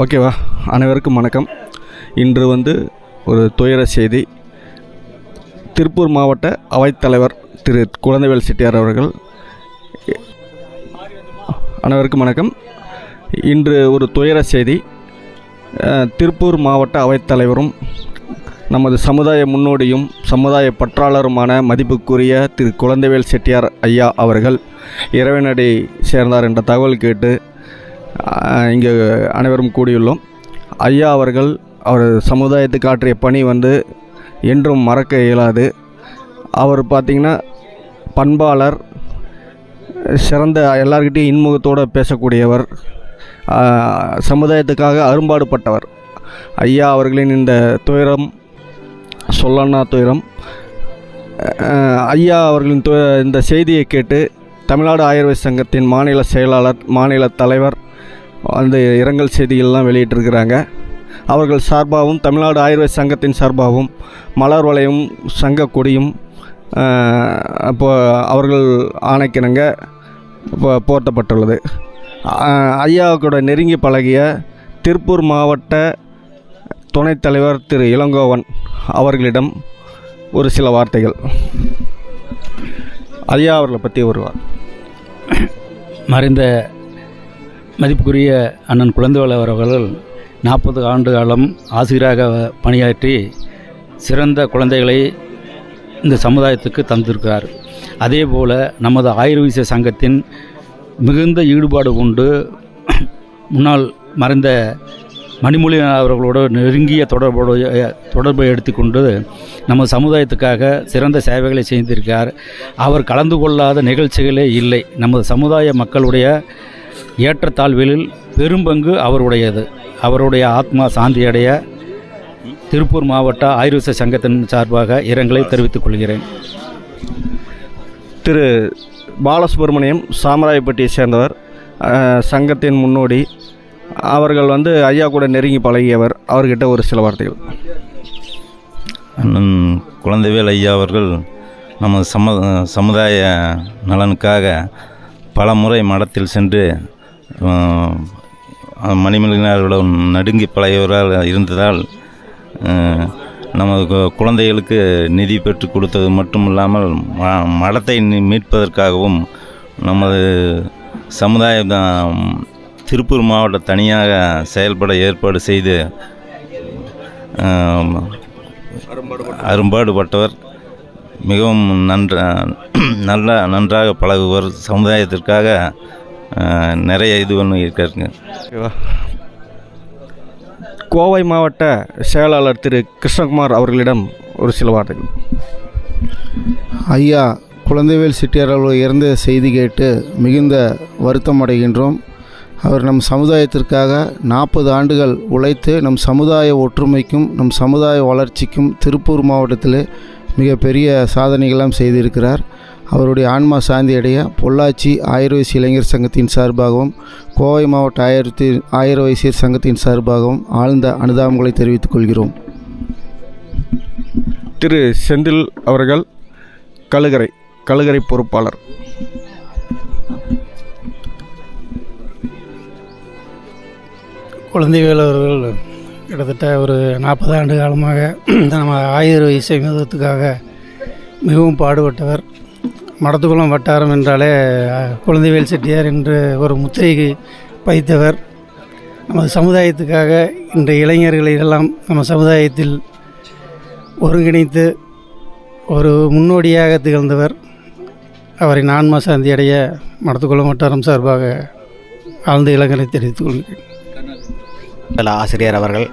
ஓகேவா? அனைவருக்கும் வணக்கம். இன்று வந்து ஒரு துயர செய்தி. திருப்பூர் மாவட்ட அவைத்தலைவர் திரு குழந்தைவேல் செட்டியார் அவர்கள் அனைவருக்கும் வணக்கம். இன்று ஒரு துயர செய்தி. திருப்பூர் மாவட்ட அவைத்தலைவரும் நமது சமுதாய முன்னோடியும் சமுதாய பற்றாளருமான மதிப்புக்குரிய திரு குழந்தைவேல் செட்டியார் ஐயா அவர்கள் இறைவனடி சேர்ந்தார் என்ற தகவல் கேட்டு இங்கு அனைவரும் கூடியுள்ளோம். ஐயா அவர்கள் அவர் சமுதாயத்துக்கு ஆற்றிய பணி வந்து என்றும் மறக்க இயலாது. அவர் பார்த்திங்கன்னா பண்பாளர் சிறந்த எல்லார்கிட்டையும் இன்முகத்தோடு பேசக்கூடியவர் சமுதாயத்துக்காக அரும்பாடுபட்டவர். ஐயா அவர்களின் இந்த துயரம் சொல்லன்னா துயரம் ஐயா அவர்களின் து இந்த செய்தியை கேட்டு தமிழ்நாடு ஆயுர்வேத சங்கத்தின் மாநில செயலாளர் மாநில தலைவர் அந்த இரங்கல் செய்திகள்லாம் வெளியிட்டிருக்கிறாங்க. அவர்கள் சார்பாகவும் தமிழ்நாடு ஆயுர்வேத சங்கத்தின் சார்பாகவும் மலர் வளையும் சங்க கொடியும் இப்போ அவர்கள் ஆணைக்கிணங்க இப்போ போர்த்தப்பட்டுள்ளது. ஐயாவுக்கூட நெருங்கி பழகிய திருப்பூர் மாவட்ட துணைத் தலைவர் திரு இளங்கோவன் அவர்களிடம் ஒரு சில வார்த்தைகள். ஐயா அவர்களை பற்றி ஒருவார் மறைந்த மதிப்புக்குரிய அண்ணன் குழந்தைவேல் அவர்கள் நாற்பது ஆண்டு காலம் ஆசிரியராக பணியாற்றி சிறந்த குழந்தைகளை இந்த சமுதாயத்துக்கு தந்திருக்கிறார். அதே போல் நமது ஆயுர்வேத சங்கத்தின் மிகுந்த ஈடுபாடு கொண்டு முன்னால் மறைந்த மணிமொழி அவர்களோட நெருங்கிய தொடர்புடைய தொடர்பை எடுத்துக்கொண்டு நம்ம சமுதாயத்துக்காக சிறந்த சேவைகளை செய்திருக்கார் அவர் கலந்து கொள்ளாத நிகழ்ச்சிகளே இல்லை. நமது சமுதாய மக்களுடைய ஏற்றத்தாழ்வுகளில் பெரும்பங்கு அவருடையது. அவருடைய ஆத்மா சாந்தியடைய திருப்பூர் மாவட்ட ஆயுர்வேத சங்கத்தின் சார்பாக இரங்கலை தெரிவித்துக் கொள்கிறேன். திரு பாலசுப்ரமணியம் சாமராயப்பட்டியை சேர்ந்தவர். சங்கத்தின் முன்னோடி. அவர்கள் வந்து ஐயா கூட நெருங்கி பழகியவர். அவர்கிட்ட ஒரு சில வார்த்தைகள். அண்ணன் குழந்தைவேல் ஐயா அவர்கள் நமது சம சமுதாய நலனுக்காக பல முறை மடத்தில் சென்று மணிமலினாரிடம் நடுங்கி பழையவரால் இருந்ததால் நமது கு- குழந்தைகளுக்கு நிதி பெற்று கொடுத்தது மட்டும் இல்லாமல் ம- மடத்தை மீட்பதற்காகவும் நமது சமுதாய திருப்பூர் மாவட்டம் தனியாக செயல்பட ஏற்பாடு செய்து அரும்பாடுபட்டவர். மிகவும் நன்ற நல்ல நன்றாக பழகுவர் சமுதாயத்திற்காக. நிறைய இது பண்ணி இருக்காருங்க கோவை மாவட்ட செயலாளர் திரு கிருஷ்ணகுமார் அவர்களிடம் ஒரு சில வார்த்தைகள். ஐயா குழந்தைவேல் செட்டியார் அவர்கள் இறந்த செய்தி கேட்டு மிகுந்த வருத்தம் அடைகின்றோம். அவர் நம் சமுதாயத்திற்காக நாற்பது ஆண்டுகள் உழைத்து நம் சமுதாய ஒற்றுமைக்கும் நம் சமுதாய வளர்ச்சிக்கும் திருப்பூர் மாவட்டத்தில் மிகப்பெரிய சாதனைகளாம் செய்திருக்கிறார். அவருடைய ஆன்மா சாந்தி அடைய பொள்ளாச்சி ஆயுர்வேசி இளைஞர் சங்கத்தின் சார்பாகவும் கோவை மாவட்ட ஆயிரத்தி ஆயுர்வேசியர் சங்கத்தின் சார்பாகவும் ஆழ்ந்த அனுதாபங்களை தெரிவித்துக் கொள்கிறோம். திரு செந்தில் அவர்கள் கழுகரை கழுகரை பொறுப்பாளர். குழந்தைவேல் அவர்கள் கிட்டத்தட்ட ஒரு நாற்பது ஆண்டு காலமாக நம்ம ஆயுர் இசை மதத்துக்காக மிகவும் பாடுபட்டவர். மடத்துக்குளம் வட்டாரம் என்றாலே குழந்தைவேல் செட்டியார் என்று ஒரு முத்திரைக்கு பதித்தவர். நமது சமுதாயத்துக்காக இன்றைய இளைஞர்களை எல்லாம் நம்ம சமுதாயத்தில் ஒருங்கிணைத்து ஒரு முன்னோடியாக திகழ்ந்தவர். அவரின் ஆன்மா சாந்தி அடைய மடத்துக்குளம் வட்டாரம் சார்பாக ஆழ்ந்த இளைஞரை தெரிவித்துக் கொள்கிறேன். ஆசிரியர் அவர்கள்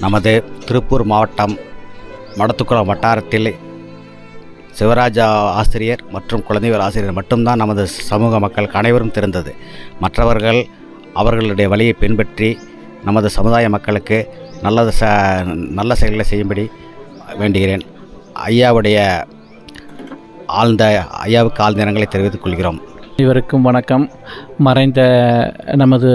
நமது திருப்பூர் மாவட்டம் மடத்துக்குளம் வட்டாரத்தில் சிவராஜா ஆசிரியர் மற்றும் குழந்தைகள் ஆசிரியர் மட்டும்தான் நமது சமூக மக்களுக்கு அனைவரும் தெரிந்தது. மற்றவர்கள் அவர்களுடைய வழியை பின்பற்றி நமது சமுதாய மக்களுக்கு நல்லது ச நல்ல செயல்களை செய்யும்படி வேண்டுகிறேன். ஐயாவுடைய ஆழ்ந்த ஐயாவுக்கு ஆழ்ந்த இரங்கலை தெரிவித்துக் கொள்கிறோம். இவருக்கும் வணக்கம். மறைந்த நமது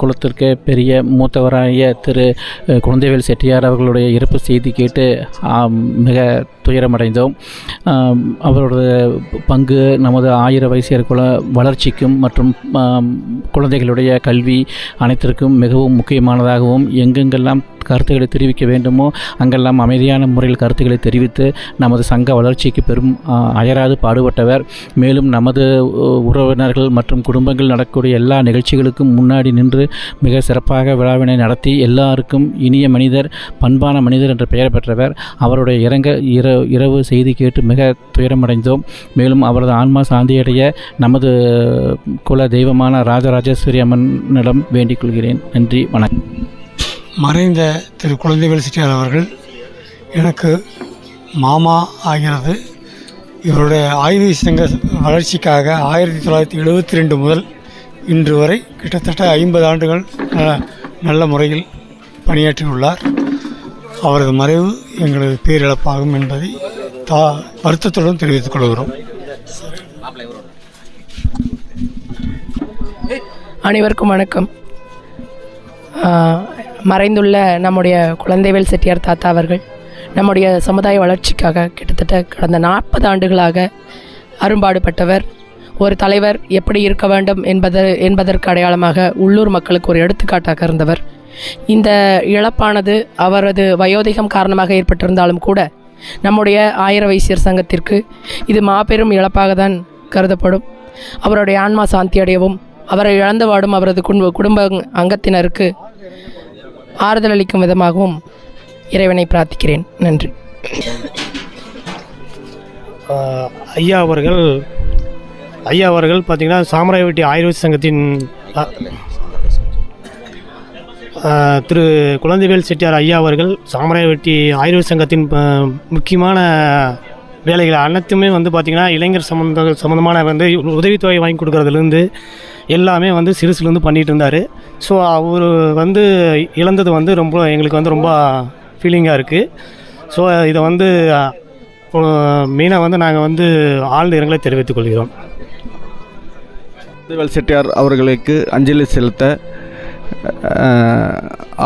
குலத்திற்கே பெரிய மூத்தவராகிய திரு குழந்தைவேல் செட்டியார் அவர்களுடைய இறப்பு செய்தி கேட்டு மிக துயரமடைந்தோம். அவரோட பங்கு நமது ஆயிர வயசியர் குல வளர்ச்சிக்கும் மற்றும் குழந்தைகளுடைய கல்வி அனைத்திற்கும் மிகவும் முக்கியமானதாகவும் எங்கெங்கெல்லாம் கருத்துக்களை தெரிவிக்க வேண்டுமோ அங்கெல்லாம் அமைதியான முறையில் கருத்துக்களை தெரிவித்து நமது சங்க வளர்ச்சிக்கு பெரும் அயராது பாடுபட்டவர். மேலும் நமது உறவினர்கள் மற்றும் குடும்ப குடும்பங்கள் நடக்கக்கூடிய எல்லா நிகழ்ச்சிகளுக்கும் முன்னாடி நின்று மிக சிறப்பாக விழாவினை நடத்தி எல்லாருக்கும் இனிய மனிதர் பண்பான மனிதர் என்ற பெயர் பெற்றவர். அவருடைய இறங்க இரவு இரவு செய்தி கேட்டு மிக துயரமடைந்தோம். மேலும் அவரது ஆன்மா சாந்தியடைய நமது குல தெய்வமான ராஜராஜேஸ்வரி அம்மனிடம் வேண்டிக் கொள்கிறேன். நன்றி வணக்கம். மறைந்த திரு குழந்தைவேல் செட்டியார் அவர்கள் எனக்கு மாமா ஆகிறது. இவருடைய ஆய்வு சங்க வளர்ச்சிக்காக ஆயிரத்தி தொள்ளாயிரத்தி எழுபத்தி ரெண்டு முதல் இன்று வரை கிட்டத்தட்ட ஐம்பது ஆண்டுகள் நல்ல நல்ல முறையில் பணியாற்றியுள்ளார். அவரது மறைவு எங்களது பேரிழப்பாகும் என்பதை தா வருத்தத்துடன் தெரிவித்துக் கொள்கிறோம். அனைவருக்கும் வணக்கம். மறைந்துள்ள நம்முடைய குழந்தைவேல் செட்டியார் தாத்தா அவர்கள் நம்முடைய சமுதாய வளர்ச்சிக்காக கிட்டத்தட்ட கடந்த நாற்பது ஆண்டுகளாக அரும்பாடுபட்டவர். ஒரு தலைவர் எப்படி இருக்க வேண்டும் என்பது என்பதற்கு அடையாளமாக உள்ளூர் மக்களுக்கு ஒரு எடுத்துக்காட்டாக இருந்தவர். இந்த இழப்பானது அவரது வயோதிகம் காரணமாக ஏற்பட்டிருந்தாலும் கூட நம்முடைய ஆயிர வைசியர் சங்கத்திற்கு இது மாபெரும் இழப்பாக தான் கருதப்படும். அவருடைய ஆன்மா சாந்தி அடையவும் அவரை இழந்து வாடும் அவரது குடும்ப குடும்ப அங்கத்தினருக்கு ஆறுதல் அளிக்கும் விதமாகவும் இறைவனை பிரார்த்திக்கிறேன். நன்றி. ஐயா அவர்கள் ஐயா அவர்கள் பார்த்திங்கன்னா சாமராயவட்டி ஆயுர்வேத சங்கத்தின் திரு குழந்தைவேல் செட்டியார் ஐயா அவர்கள் சாமராயவட்டி ஆயுர்வேத சங்கத்தின் முக்கியமான வேலைகள் அனைத்துமே வந்து பார்த்திங்கன்னா இளைஞர் சம்மந்த சம்மந்தமான வந்து உதவித்தொகை வாங்கி கொடுக்குறதுலேருந்து எல்லாமே வந்து சிறுசுலேருந்து பண்ணிகிட்டு இருந்தார். ஸோ அவர் வந்து இழந்தது வந்து ரொம்ப எங்களுக்கு வந்து ரொம்ப ஃபீலிங்காக இருக்குது ஸோ இதை வந்து மெயினாக வந்து நாங்கள் வந்து ஆழ்ந்த இரங்கலை தெரிவித்துக் கொள்கிறோம். செட்டியார் அவர்களுக்கு அஞ்சலி செலுத்த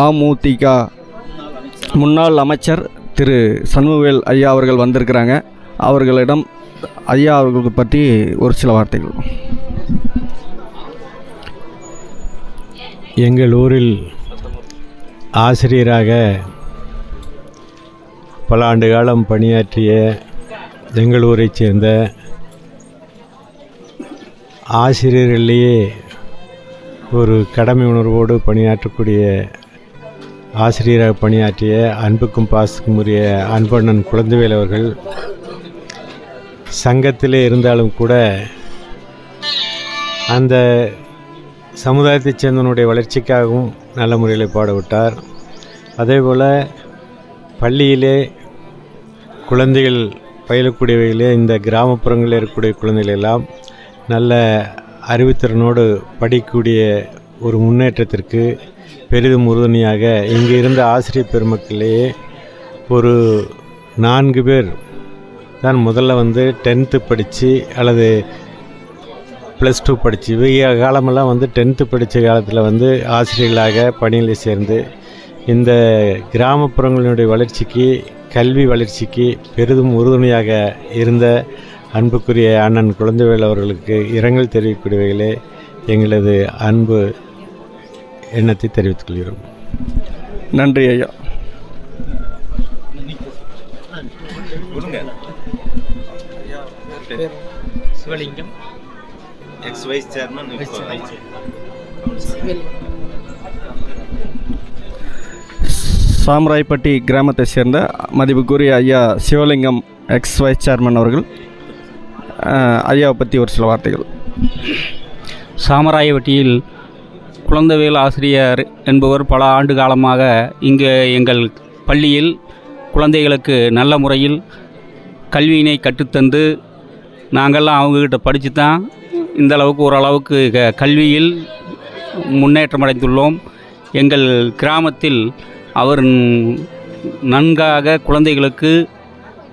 அமுதிக முன்னாள் அமைச்சர் திரு சண்முகவேல் ஐயா அவர்கள் வந்திருக்கிறாங்க. அவர்களிடம் ஐயா அவர்களுக்கு பற்றி ஒரு சில வார்த்தைகள். எங்கள் ஊரில் ஆசிரியராக பல ஆண்டு காலம் பணியாற்றிய பெங்களூரைச் சேர்ந்த ஆசிரியர்களிலேயே ஒரு கடமை உணர்வோடு பணியாற்றக்கூடிய ஆசிரியராக பணியாற்றிய அன்புக்கும் பாசத்துக்கும் உரிய அன்பண்ணன் குழந்தைவேல் அவர்கள் சங்கத்திலே இருந்தாலும் கூட அந்த சமுதாயத்தைச் சேர்ந்தவனுடைய வளர்ச்சிக்காகவும் நல்ல முறையில் பாடுபட்டார். அதேபோல் பள்ளியிலே குழந்தைகள் பயிலக்கூடியவைகளே இந்த கிராமப்புறங்களில் இருக்கக்கூடிய குழந்தைகள் எல்லாம் நல்ல அறிவுத்திறனோடு படிக்கக்கூடிய ஒரு முன்னேற்றத்திற்கு பெரிதும் உறுதுணையாக இங்கே இருந்த ஆசிரியர் பெருமக்களிலேயே ஒரு நான்கு பேர் தான் முதல்ல வந்து டென்த்து படித்து அல்லது ப்ளஸ் டூ படித்து இவைய காலமெல்லாம் வந்து டென்த்து படித்த காலத்தில் வந்து ஆசிரியர்களாக பணியில் சேர்ந்து இந்த கிராமப்புறங்களினுடைய வளர்ச்சிக்கு கல்வி வளர்ச்சிக்கு பெரிதும் உறுதுணையாக இருந்த அன்புக்குரிய அண்ணன் குழந்தைவேல் அவர்களுக்கு இரங்கல் தெரிவிக்கக்கூடியவைகளே எங்களது அன்பு எண்ணத்தை தெரிவித்துக் கொள்கிறோம். நன்றி ஐயா. Sivalingam. Ex vice chairman Samraipatti கிராமத்தை சேர்ந்த மதிப்புக்குரிய ஐயா சிவலிங்கம் எக்ஸ் வைஸ் சேர்மன் அவர்கள் ஐயாவை பற்றி ஒரு சில வார்த்தைகள். சாமராயவட்டியில் குழந்தைவேல் ஆசிரியர் என்பவர் பல ஆண்டு காலமாக இங்கே எங்கள் பள்ளியில் குழந்தைகளுக்கு நல்ல முறையில் கல்வியினை கற்றுத்தந்து நாங்கள்லாம் அவங்கக்கிட்ட படித்து தான் இந்த அளவுக்கு ஓரளவுக்கு க- கல்வியில் முன்னேற்றம் அடைந்துள்ளோம். எங்கள் கிராமத்தில் அவர் நன்காக குழந்தைகளுக்கு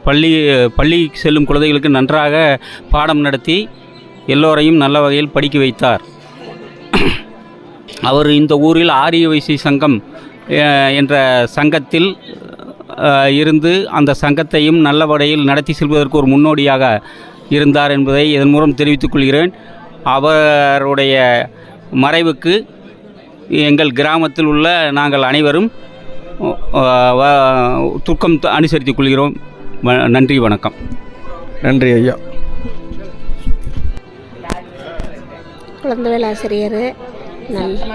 பள்ளி பள்ளி செல்லும் குழந்தைகளுக்கு நன்றாக பாடம் நடத்தி எல்லோரையும் நல்ல வகையில் படிக்க வைத்தார். அவர் இந்த ஊரில் ஆரிய வைசி சங்கம் என்ற சங்கத்தில் இருந்து அந்த சங்கத்தையும் நல்ல வகையில் நடத்தி செல்வதற்கு ஒரு முன்னோடியாக இருந்தார் என்பதை இதன் மூலம் தெரிவித்துக் கொள்கிறேன். அவருடைய மறைவுக்கு எங்கள் கிராமத்தில் உள்ள நாங்கள் அனைவரும் துக்கம் அனுசரித்துக் கொள்கிறோம். வ- நன்றி வணக்கம். நன்றி ஐயா. குழந்தைவேல் ஆசிரியர் நல்ல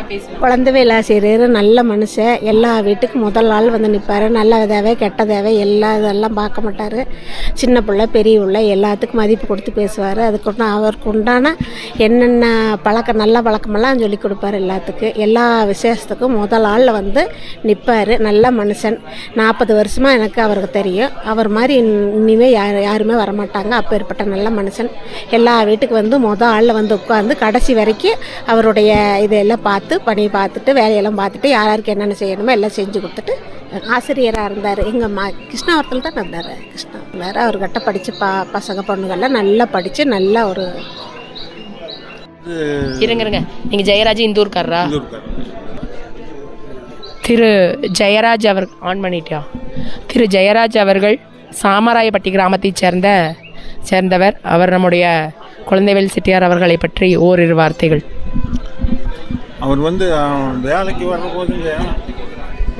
குழந்தைவேல் ஆசிரியர் நல்ல மனுஷன். எல்லா வீட்டுக்கும் முதல் ஆள் வந்து நிற்பார் நல்ல தேவை கெட்ட தேவை எல்லா இதெல்லாம் பார்க்க மாட்டார். சின்ன பிள்ளை பெரிய பிள்ளை எல்லாத்துக்கும் மதிப்பு கொடுத்து பேசுவார். அதுக்கு அவருக்கு உண்டான என்னென்ன பழக்கம் நல்ல பழக்கமெல்லாம் சொல்லி கொடுப்பாரு எல்லாத்துக்கும் எல்லா விசேஷத்துக்கும் முதல் ஆளில் வந்து நிற்பார் நல்ல மனுஷன். நாற்பது வருஷமாக எனக்கு அவருக்கு தெரியும். அவர் மாதிரி இன்- இனிமே யார் யாருமே வரமாட்டாங்க. அப்பேற்பட்ட நல்ல மனுஷன். எல்லா வீட்டுக்கு வந்து மொதல் ஆளில் வந்து உட்காந்து கடைசி வரைக்கும் அவருடைய இதெல்லாம் பார்த்து பணி பார்த்துட்டு வேலையெல்லாம் பார்த்துட்டு யார் யாருக்கு என்னென்ன செய்யணுமோ எல்லாம் செஞ்சு கொடுத்துட்டு ஆசிரியராக இருந்தார். எங்கள் மா கிருஷ்ணாவரத்தில் தான் இருந்தார். கிருஷ்ணா. இருந்தார் அவர்கிட்ட படித்த ப பசங்க பொண்ணுங்கள்லாம் நல்லா படித்து நல்லா ஒரு இருங்க இருங்க. நீங்கள் ஜெயராஜ் இந்தூர்காரரா? திரு ஜெயராஜ் அவர் ஆன் பண்ணிட்டியா? திரு ஜெயராஜ் அவர்கள் சாமராயப்பட்டி கிராமத்தைச் சேர்ந்த சேர்ந்தவர். அவர் நம்முடைய குழந்தைவேல் செட்டியார் அவர்களை பற்றி ஓரிரு வார்த்தைகள். அவர் வந்து வேலைக்கு வரும்போதுங்க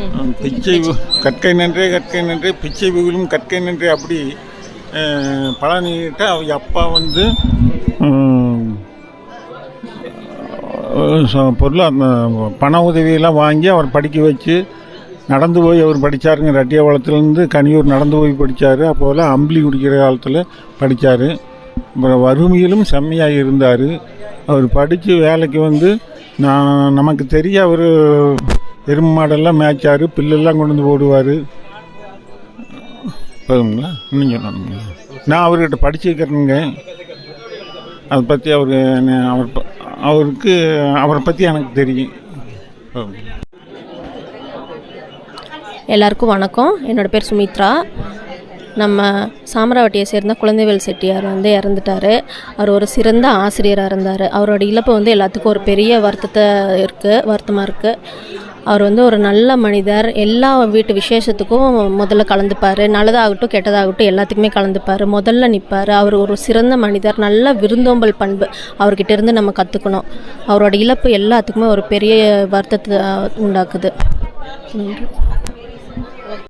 அஹ், பிச்சை கற்கை நன்றே கற்கை நன்றே பிச்சை புகழும் கற்கை நன்றே அப்படி அஹ், பழனிகிட்ட அவங்க அப்பா வந்து உம், அஹ், ச- பொருளா அந்த பண உதவியெல்லாம் வாங்கி அவர் படிக்க வச்சு நடந்து போய் அவர் படித்தாருங்க ரெட்டியாவளத்துலேருந்து கனியூர் நடந்து போய் படித்தார் அப்போல்லாம் அம்பளி குடிக்கிற காலத்தில் படித்தார் அப்புறம் வறுமையிலும் செம்மையாக இருந்தார். அவர் படித்து வேலைக்கு வந்து நான் நமக்கு தெரிய அவர் எருமை மாடெல்லாம் மேய்ச்சார் பில்லெல்லாம் கொண்டு வந்து போடுவார். போதுங்களா? இன்னும் சொல்லணுங்களா? நான் அவர்கிட்ட படிச்சிருக்கிறேங்க அதை பற்றி அவர் அவர் அவருக்கு அவரை பற்றி எனக்கு தெரியும். எல்லாருக்கும் வணக்கம். என்னோடய பேர் சுமித்ரா. நம்ம சாமராவட்டியை சேர்ந்த குழந்தைவேல் செட்டியார் வந்து இறந்துட்டார். அவர் ஒரு சிறந்த ஆசிரியராக இருந்தார். அவரோட இழப்பு வந்து எல்லாத்துக்கும் ஒரு பெரிய வருத்தத்தை இருக்குது வருத்தமாக இருக்குது அவர் வந்து ஒரு நல்ல மனிதர். எல்லா வீட்டு விசேஷத்துக்கும் முதல்ல கலந்துப்பார். நல்லதாகட்டும் கெட்டதாகட்டும் எல்லாத்துக்குமே கலந்துப்பார். முதல்ல நிற்பார் அவர் ஒரு சிறந்த மனிதர். நல்ல விருந்தோம்பல் பண்பு அவர்கிட்ட இருந்து நம்ம கற்றுக்கணும் அவரோட இழப்பு எல்லாத்துக்குமே ஒரு பெரிய வருத்தத்தை உண்டாக்குது. நன்றி.